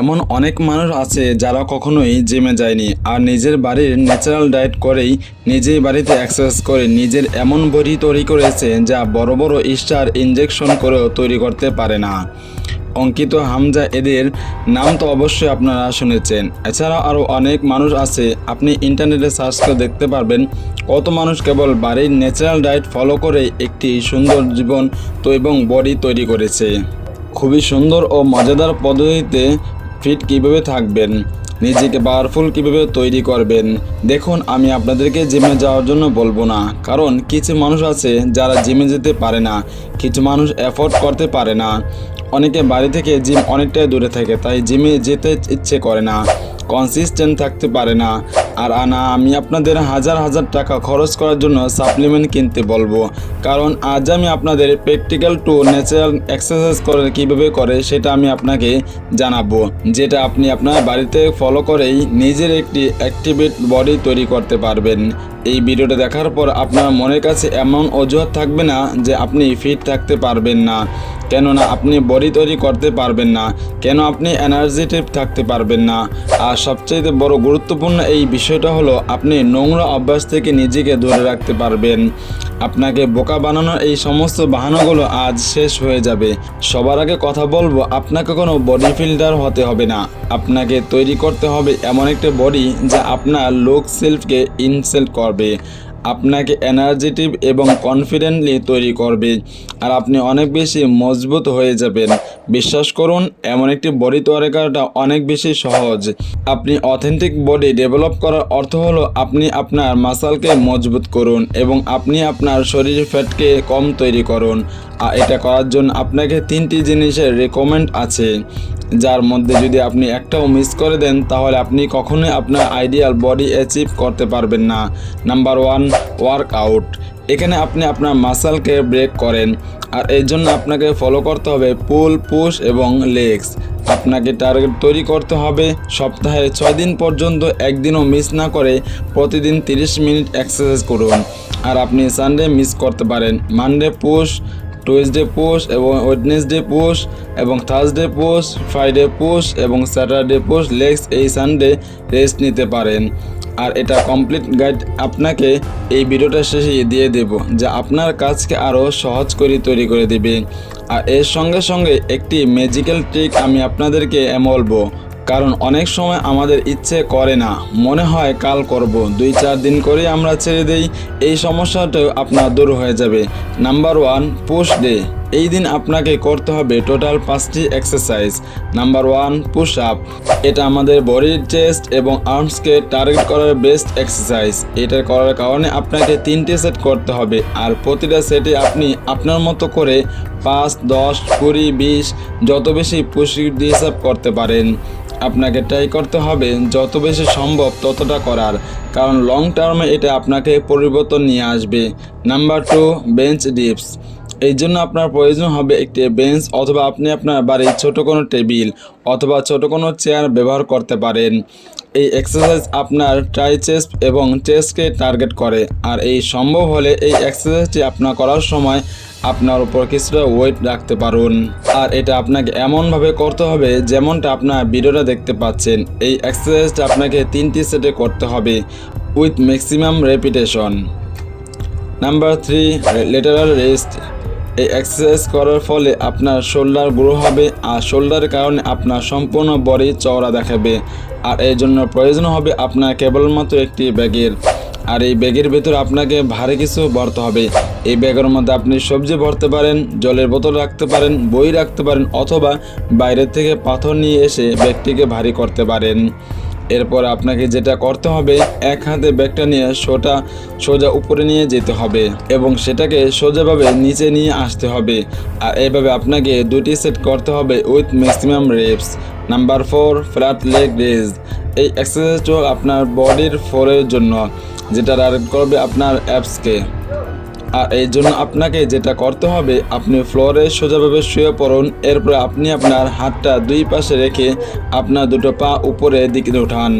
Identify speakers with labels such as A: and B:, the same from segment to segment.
A: এমন অনেক মানুষ আছে যারা কখনোই জিমে যায়নি আর নিজের বাড়ির ন্যাচারাল ডায়েট করেই নিজেই বাড়িতে এক্সারসাইজ করে নিজের এমন বডি তৈরি করেছে যা বড় বড় স্টার ইনজেকশন করেও তৈরি করতে পারে না। অঙ্কিত হামজা এদের নাম তো অবশ্যই আপনারা শুনেছেন। এছাড়া আরও অনেক মানুষ আছে, আপনি ইন্টারনেটে সার্চ করে দেখতে পারবেন কত মানুষ কেবল বাড়ির ন্যাচারাল ডায়েট ফলো করে একটি সুন্দর জীবন তো এবং বডি তৈরি করেছে। খুবই সুন্দর ও মজাদার পদ্ধতিতে ফিট কীভাবে থাকবেন, নিজেকে পাওয়ারফুল কীভাবে তৈরি করবেন, দেখুন আমি আপনাদেরকে জিমে যাওয়ার জন্য বলব না। কারণ কিছু মানুষ আছে যারা জিমে যেতে পারে না, কিছু মানুষ এফোর্ড করতে পারে না। অনেকে বাড়ি থেকে জিম অনেকটাই দূরে থাকে, তাই জিমে যেতে ইচ্ছে করে না কনসিস্টেন্ট থাকতে পারে না। আর আনা, আমি আপনাদের হাজার হাজার টাকা খরচ করার জন্য সাপ্লিমেন্ট কিনতে বলব। কারণ আজ আমি আপনাদের প্র্যাকটিক্যাল টু ন্যাচারাল এক্সারসাইজ করে কীভাবে করে সেটা আমি আপনাকে জানাব, যেটা আপনি আপনার বাড়িতে ফলো করেই নিজের একটি অ্যাক্টিভেট বডি তৈরি করতে পারবেন। এই ভিডিওটা দেখার পর আপনার মনের কাছে এমন অজুহাত থাকবে না যে আপনি ফিট থাকতে পারবেন না। কেননা আপনি বডি তৈরি করতে পারবেন না। কেন আপনি এনার্জেটিভ থাকতে পারবেন না। আর সবচেয়ে বড় গুরুত্বপূর্ণ এই বিষয়টা হলো আপনি নোংরা অভ্যাস থেকে নিজেকে দূরে রাখতে পারবেন। আপনাকে বোকা বানানোর এই সমস্ত বাহানাগুলো আজ শেষ হয়ে যাবে। সবার আগে কথা বলব, আপনাকে কোনো বডি ফিল্টার হতে হবে না। আপনাকে তৈরি করতে হবে এমন একটা বডি যা আপনার লোক সেলফকে ইনসেল্ট করবে। আপনাকে এনার্জেটিভ এবং কনফিডেন্টলি তৈরি করবে, আর আপনি অনেক বেশি মজবুত হয়ে যাবেন। বিশ্বাস করুন এমন একটি বডি তৈরি করাটা অনেক বেশি সহজ। আপনি অথেন্টিক বডি ডেভেলপ করার অর্থ হলো আপনি আপনার মাসালকে মজবুত করুন এবং আপনি আপনার শরীর ফ্যাটকে কম তৈরি করুন। আর এটা করার জন্য আপনাকে তিনটি জিনিসের রেকমেন্ড আছে, যার মধ্যে যদি আপনি একটাও মিস করে দেন, তাহলে আপনি কখনোই আপনার আইডিয়াল বডি অ্যাচিভ করতে পারবেন না। নাম্বার ওয়ান ওয়ার্কআউট এখানে আপনি আপনার মাসালকে ব্রেক করেন, আর এই জন্য আপনাকে ফলো করতে হবে পুল পুশ এবং লেগস আপনাকে টার্গেট তৈরি করতে হবে সপ্তাহে ছয় দিন পর্যন্ত, একদিনও মিস না করে প্রতিদিন 30 মিনিট এক্সারসাইজ করুন। আর আপনি সানডে মিস করতে পারেন। মানডে পুশ টুয়েসডে পোস্ট এবং ওয়েডনেসডে পোস্ট এবং থার্সডে পোস্ট ফ্রাইডে পোস্ট এবং স্যাটারডে পোস্ট লেগস এই সানডে রেস্ট নিতে পারেন। আর এটা কমপ্লিট গাইড আপনাকে এই ভিডিওটা শেষে দিয়ে দেব, যা আপনার কাজকে আরও সহজ করে তৈরি করে দেবে। আর এর সঙ্গে সঙ্গে একটি ম্যাজিক্যাল ট্রিক আমি আপনাদেরকে বলব। কারণ অনেক সময় আমাদের ইচ্ছে করে না। মনে হয় কাল করব। দুই চার দিন করে আমরা ছেড়ে দেই। এই সমস্যাটাও আপনার দূর হয়ে যাবে। Number one, push day. এই দিন আপনাকে করতে হবে টোটাল পাঁচটি exercise. Number one, push up. এটা আমাদের বডির চেস্ট এবং আর্মসকে টার্গেট করার বেস্ট এক্সারসাইজ। এটা করার কারণে আপনাকে তিনটে সেট করতে হবে। আর প্রতিটা সেটে আপনি আপনার মতো করে পাঁচ, দশ, কুড়ি, বিশ, যত বেশি পুশ হিসাব করতে পারেন। আপনাকে ট্রাই করতে হবে। যত বেশি সম্ভব ততটা করার। কারণ লং টার্মে এটা আপনাকে পরিবর্তন নিয়ে আসবে। নাম্বার টু বেঞ্চ ডিপস এই জন্য আপনার প্রয়োজন হবে একটি বেঞ্চ অথবা আপনি আপনার বাড়ির ছোট কোনো টেবিল অথবা ছোট কোনো চেয়ার ব্যবহার করতে পারেন। এই এক্সারসাইজ আপনার ট্রাইচেস্ট এবং চেস্টকে টার্গেট করে। আর এই সম্ভব হলে এই এক্সারসাইজটি আপনার করার সময় আপনার উপর কিছুটা ওয়েট রাখতে পারুন। আর এটা আপনাকে এমনভাবে করতে হবে যেমনটা আপনার ভিডিওটা দেখতে পাচ্ছেন। এই এক্সারসাইজটা আপনাকে তিনটি সেটে করতে হবে with maximum repetition number three lateral raise এই এক্সারসাইজ করার ফলে আপনার শোল্ডার গ্রো হবে আর শোল্ডারের কারণে আপনার সম্পূর্ণ বডি চওড়া দেখাবে। আর এই জন্য প্রয়োজন হবে আপনার কেবলমাত্র একটি ব্যাগের। আর এই ব্যাগের ভেতর আপনাকে ভারী কিছু ভরতে হবে। এই ব্যাগের মধ্যে আপনি সবজি ভরতে পারেন, জলের বোতল রাখতে পারেন, বই রাখতে পারেন, অথবা বাইরের থেকে পাথর নিয়ে এসে ব্যাগটিকে ভারী করতে পারেন। এরপর আপনাকে যেটা করতে হবে, এক হাতে ব্যাগটা নিয়ে সোটা সোজা উপরে নিয়ে যেতে হবে এবং সেটাকে সোজাভাবে নিচে নিয়ে আসতে হবে। আর এইভাবে আপনাকে দুটি সেট করতে হবে with maximum reps. Number four, flat leg raise. এই এক্সারসাইজটা আপনার বডির ফোরের জন্য, যেটা টার্গেট করবে আপনার অ্যাপসকে। আর এই জন্য আপনাকে যেটা করতে হবে, আপনি ফ্লোরে সোজাভাবে শুয়ে পড়ুন, এরপর আপনি আপনার হাতটা দুই পাশে রেখে আপনার দুটো পা উপরের দিকে উঠান।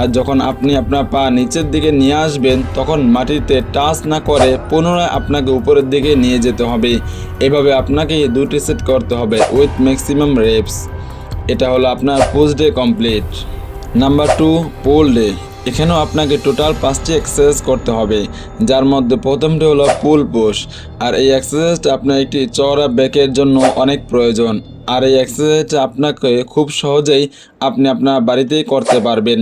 A: আর যখন আপনি আপনার পা নিচের দিকে নিয়ে আসবেন, তখন মাটিতে টাচ না করে পুনরায় আপনাকে উপরের দিকে নিয়ে যেতে হবে। এভাবে আপনাকে দুটি সেট করতে হবে উইথ ম্যাক্সিমাম রেপস এটা হলো আপনার post day complete number two pull day এখানেও আপনাকে টোটাল পাঁচটি এক্সারসাইজ করতে হবে, যার মধ্যে প্রথমটি হলো পুল পুশ আর এই এক্সারসাইজটা আপনার একটি চওড়া ব্যাকের জন্য অনেক প্রয়োজন, আর এই এক্সারসাইজটা আপনাকে খুব সহজেই আপনি আপনার বাড়িতেই করতে পারবেন,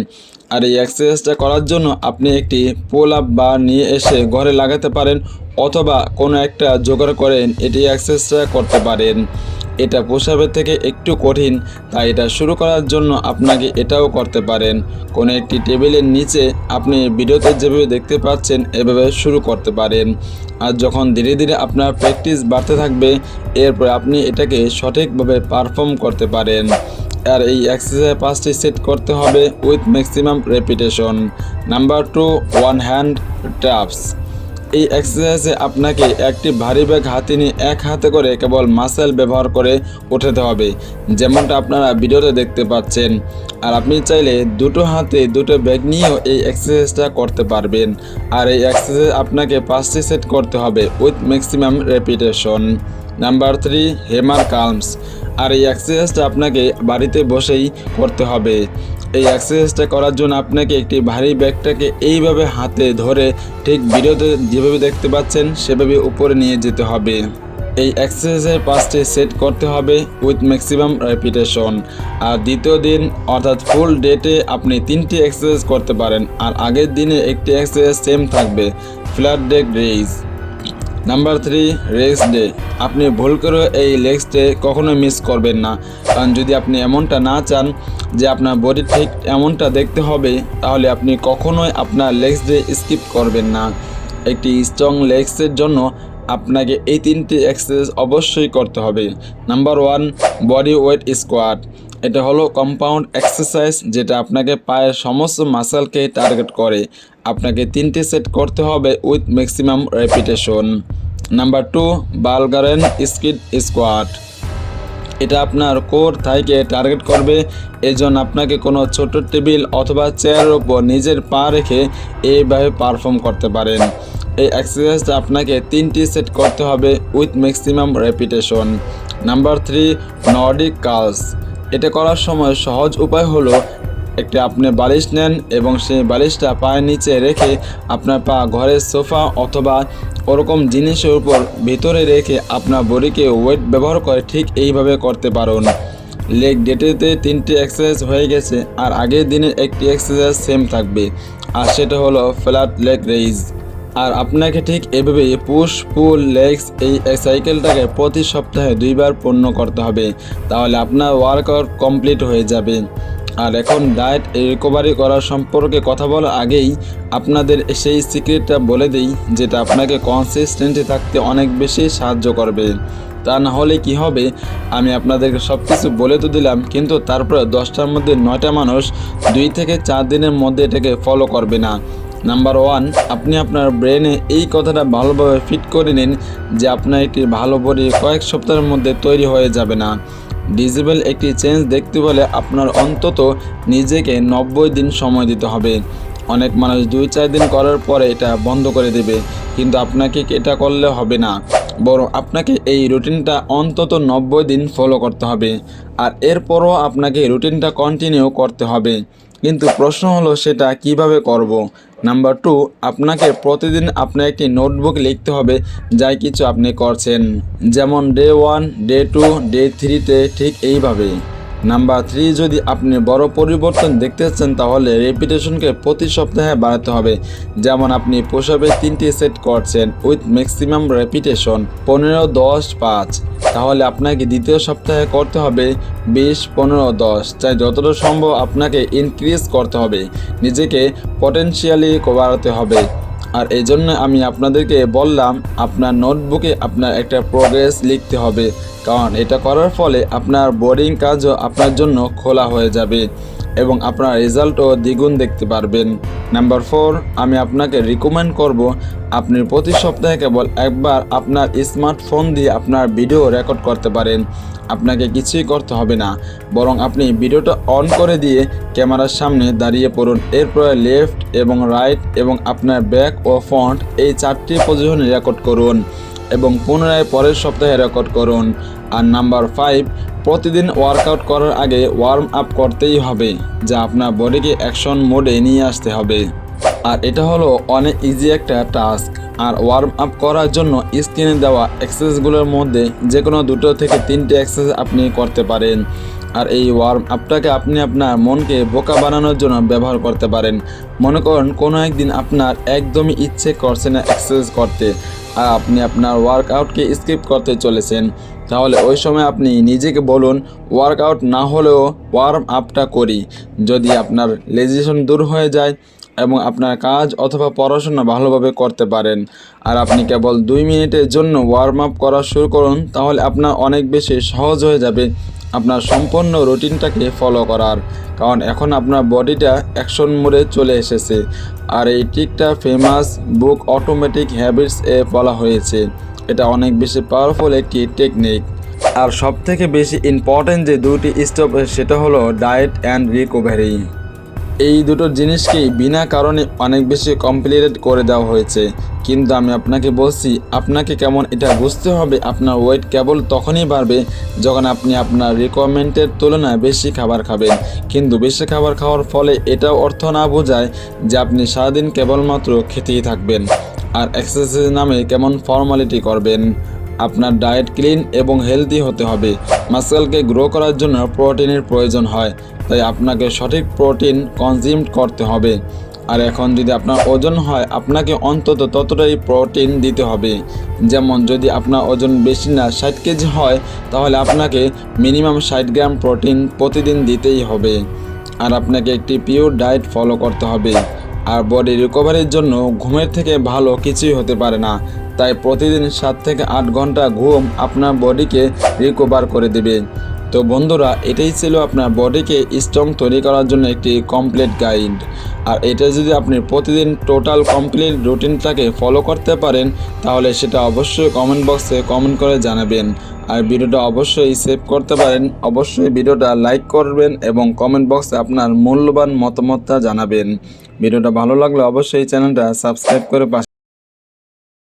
A: আর এই এক্সারসাইজটা করার জন্য আপনি একটি পুল আপ বার নিয়ে এসে ঘরে লাগাতে পারেন, অথবা কোনো একটা জোগাড় করেন এটি এক্সারসাইজটা করতে পারেন। এটা পোশাবের থেকে একটু কঠিন, তাই এটা শুরু করার জন্য আপনাকে এটাও করতে পারেন। কোনো একটি টেবিলের নিচে আপনি ভিডিওতে যেভাবে দেখতে পাচ্ছেন, এভাবে শুরু করতে পারেন। আর যখন ধীরে ধীরে আপনার প্র্যাকটিস বাড়তে থাকবে, এরপর আপনি এটাকে সঠিকভাবে পারফর্ম করতে পারেন। আর এই এক্সারসাইজ পাঁচটি সেট করতে হবে with maximum repetition. Number two, one hand traps এই এক্সারসাইজে আপনাকে একটি ভারী ব্যাগ হাতে নিয়ে এক হাতে করে কেবল মাসেল ব্যবহার করে উঠাতে হবে। যেমনটা আপনারা ভিডিওতে দেখতে পাচ্ছেন। আর আপনি চাইলে দুটো হাতে দুটো ব্যাগ নিয়েও এই এক্সারসাইজটা করতে পারবেন। আর এই এক্সারসাইজ আপনাকে পাঁচটি সেট করতে হবে with maximum repetition number three hammer curls আর এই এক্সারসাইজটা আপনাকে বাড়িতে বসেই করতে হবে। এই এক্সারসাইজটা করার জন্য আপনাকে একটি ভারী ব্যাগটাকে এইভাবে হাতে ধরে ঠিক ভিডিওতে যেভাবে দেখতে পাচ্ছেন, সেভাবে উপরে নিয়ে যেতে হবে। এই এক্সারসাইজের পাঁচটি সেট করতে হবে উইথ ম্যাক্সিমাম রেপিটেশন। আর দ্বিতীয় দিন, অর্থাৎ ফুল ডেটে আপনি তিনটি এক্সারসাইজ করতে পারেন। আর আগের দিনে একটি এক্সারসাইজ সেম থাকবে flat leg raise. Number three legs day আপনি ভুল করে এই লেগস ডে কখনোই মিস করবেন না। কারণ যদি আপনি এমনটা না চান যে আপনার বডি ঠিক এমনটা দেখতে হবে, তাহলে আপনি কখনোই আপনার লেগস ডে স্কিপ করবেন না। একটি স্ট্রং লেগসের জন্য আপনাকে এই তিনটি এক্সারসাইজ অবশ্যই করতে হবে। Number one body weight squat এটা হলো কম্পাউন্ড এক্সারসাইজ যেটা আপনাকে পায়ের সমস্ত মাসেলকে টার্গেট করে। আপনাকে তিনটি সেট করতে হবে with maximum repetition number two Bulgarian split squat এটা আপনার কোর থাইকে টার্গেট করবে, এজন্য আপনাকে কোনো ছোট টেবিল অথবা চেয়ারের উপর নিজের পা রেখে এইভাবে পারফর্ম করতে পারেন। এই এক্সারসাইজটা আপনাকে তিনটি সেট করতে হবে with maximum repetition number three Nordic curls এটা করার সময় সহজ উপায় হলো একটি আপনি বালিশ নেন এবং সেই বালিশটা পায়ের নিচে রেখে আপনার পা ঘরের সোফা অথবা ওরকম জিনিসের উপর ভিতরে রেখে আপনার বডিকে ওয়েট ব্যবহার করে ঠিক এইভাবে করতে পারুন। লেগ ডেটেতে তিনটি এক্সারসাইজ হয়ে গেছে আর আগের দিনের একটি এক্সারসাইজ সেম থাকবে। আর সেটা হলো ফ্ল্যাট লেগ রেইজ আর আপনাকে ঠিক এভাবে পুশ পুল লেগস এই সাইকেলটাকে প্রতি সপ্তাহে দুইবার পূর্ণ করতে হবে। তাহলে আপনার ওয়ার্কআউট কমপ্লিট হয়ে যাবে। আর এখন ডায়েট রিকভারি করার সম্পর্কে কথা বলার আগেই আপনাদের সেই সিক্রেটটা বলে দিই, যেটা আপনাকে কনসিস্টেন্টে থাকতে অনেক বেশি সাহায্য করবে। তা না হলে কি হবে? আমি আপনাদেরকে সব কিছু বলে তো দিলাম, কিন্তু তারপরে দশটার মধ্যে নয়টা মানুষ দুই থেকে চার দিনের মধ্যে এটাকে ফলো করবে না। নাম্বার ওয়ান আপনি আপনার ব্রেনে এই কথাটা ভালোভাবে ফিট করে নিন যে আপনার একটি ভালো বডি কয়েক সপ্তাহের মধ্যে তৈরি হয়ে যাবে না। ডিজেবল একটি চেঞ্জ দেখতে হলে আপনার অন্তত নিজেকে নব্বই দিন সময় দিতে হবে। অনেক মানুষ দুই, চার দিন করার পরে এটা বন্ধ করে দেবে, কিন্তু আপনাকে এটা করলে হবে না। বরং আপনাকে এই রুটিনটা অন্তত নব্বই দিন ফলো করতে হবে। আর এরপরও আপনাকে রুটিনটা কন্টিনিউ করতে হবে। কিন্তু প্রশ্ন হলো সেটা কীভাবে করব। নাম্বার টু আপনাকে প্রতিদিন আপনার একটি নোটবুক লিখতে হবে, যাই কিছু আপনি করছেন। যেমন day one day two day থ্রিতে ঠিক এইভাবে। নাম্বার থ্রি যদি আপনি বড় পরিবর্তন দেখতে চান, তাহলে রেপিটেশনকে প্রতি সপ্তাহে বাড়াতে হবে। যেমন আপনি পোশাবে তিনটি সেট করছেন উইথ ম্যাক্সিমাম রেপিটেশন পনেরো, দশ, পাঁচ। তাহলে আপনাকে দ্বিতীয় সপ্তাহে করতে হবে বিশ, পনেরো, দশ। তাই যতটা সম্ভব আপনাকে ইনক্রিজ করতে হবে। নিজেকে পটেনশিয়ালি বাড়াতে হবে। আর এই জন্য আমি আপনাদেরকে বললাম, আপনার নোটবুকে আপনার একটা প্রোগ্রেস লিখতে হবে। কারণ এটা করার ফলে আপনার বোরিং কাজও আপনার জন্য খোলা হয়ে যাবে। এবং আপনার রেজাল্টও দ্বিগুণ দেখতে পারবেন। নাম্বার ফোর, আমি আপনাকে রিকমেন্ড করব আপনি প্রতি সপ্তাহে কেবল একবার আপনার স্মার্টফোন দিয়ে আপনার ভিডিও রেকর্ড করতে পারেন। আপনাকে কিছুই করতে হবে না, বরং আপনি ভিডিওটা অন করে দিয়ে ক্যামেরার সামনে দাঁড়িয়ে পড়ুন। এরপরে লেফট এবং রাইট এবং আপনার ব্যাক ও ফ্রন্ট এই চারটি পজিশনে রেকর্ড করুন এবং পুনরায় পরের সপ্তাহে রেকর্ড করুন। আর নাম্বার ফাইভ প্রতিদিন ওয়ার্কআউট করার আগে ওয়ার্ম আপ করতেই হবে, যা আপনার বডিকে অ্যাকশন মোডে নিয়ে আসতে হবে। আর এটা হলো অনেক ইজি একটা টাস্ক আর ওয়ার্ম আপ করার জন্য স্ক্রিনে দেওয়া এক্সারসাইজগুলোর মধ্যে যে কোনো দুটো থেকে তিনটে এক্সারসাইজ আপনি করতে পারেন। আর এই ওয়ার্ম আপটাকে আপনি আপনার মনকে বোকা বানানোর জন্য ব্যবহার করতে পারেন। মনে করুন, কোনো একদিন আপনার একদমই ইচ্ছে করছে না এক্সারসাইজ করতে। আর আপনি আপনার ওয়ার্কআউটকে স্কিপ করতে চলেছেন। তাহলে ওই সময় আপনি নিজেকে বলুন ওয়ার্কআউট না হলেও ওয়ার্ম আপটা করি। যদি আপনার লেজিশন দূর হয়ে যায় এবং আপনার কাজ অথবা পড়াশোনা ভালোভাবে করতে পারেন। আর আপনি কেবল দুই মিনিটের জন্য ওয়ার্ম আপ করা শুরু করুন, তাহলে আপনার অনেক বেশি সহজ হয়ে যাবে আপনার সম্পূর্ণ রুটিনটাকে ফলো করার। কারণ এখন আপনার বডিটা অ্যাকশন মোডে চলে এসেছে। আর এই ট্রিকটা ফেমাস বুক অটোমেটিক হ্যাবিটস এ বলা হয়েছে। এটা অনেক বেশি পাওয়ারফুল একটি টেকনিক আর সব থেকে বেশি ইম্পর্ট্যান্ট যে দুটি স্টেপ সেটা হলো ডায়েট অ্যান্ড রিকভারি এই দুটো জিনিসকেই বিনা কারণে অনেক বেশি কমপ্লিটেড করে দেওয়া হয়েছে। কিন্তু আমি আপনাকে বলছি, আপনাকে কেমন এটা বুঝতে হবে, আপনার ওয়েট কেবল তখনই বাড়বে যখন আপনি আপনার রিকোয়ারমেন্টের তুলনায় বেশি খাবার খাবেন। কিন্তু বেশি খাবার খাওয়ার ফলে এটাও অর্থ না বোঝায় যে আপনি সারাদিন কেবলমাত্র খেতেই থাকবেন। আর এক্সারসাইজ নামে কেমন ফর্মালিটি করবেন? আপনার ডায়েট ক্লিন এবং হেলদি হতে হবে। মাসেলকে গ্রো করার জন্য প্রোটিনের প্রয়োজন হয়, তাই আপনাকে সঠিক প্রোটিন কনজিউম করতে হবে। আর এখন যদি আপনার ওজন হয়, আপনাকে অন্তত ততটাই প্রোটিন দিতে হবে। যেমন যদি আপনার ওজন বেশি না ষাট কেজি হয়, তাহলে আপনাকে মিনিমাম ষাট গ্রাম প্রোটিন প্রতিদিন দিতেই হবে। আর আপনাকে একটি পিওর ডায়েট ফলো করতে হবে। আর বডি রিকভারির জন্য ঘুমের থেকে ভালো কিছুই হতে পারে না। তাই প্রতিদিন সাত থেকে আট ঘণ্টা ঘুম আপনার বডিকে রিকভার করে দেবে। তো বন্ধুরা, এটাই ছিল আপনার বডিকে স্ট্রং তৈরি করার জন্য একটি কমপ্লিট গাইড আর এটা যদি আপনি প্রতিদিন টোটাল কমপ্লিট রুটিনটাকে ফলো করতে পারেন, তাহলে সেটা অবশ্যই কমেন্ট বক্সে কমেন্ট করে জানাবেন। আর ভিডিওটা অবশ্যই সেভ করতে পারেন, অবশ্যই ভিডিওটা লাইক করবেন এবং কমেন্ট বক্সে আপনার মূল্যবান মতামতটা জানাবেন। ভিডিওটা ভালো লাগলে অবশ্যই চ্যানেলটা সাবস্ক্রাইব করে পাশে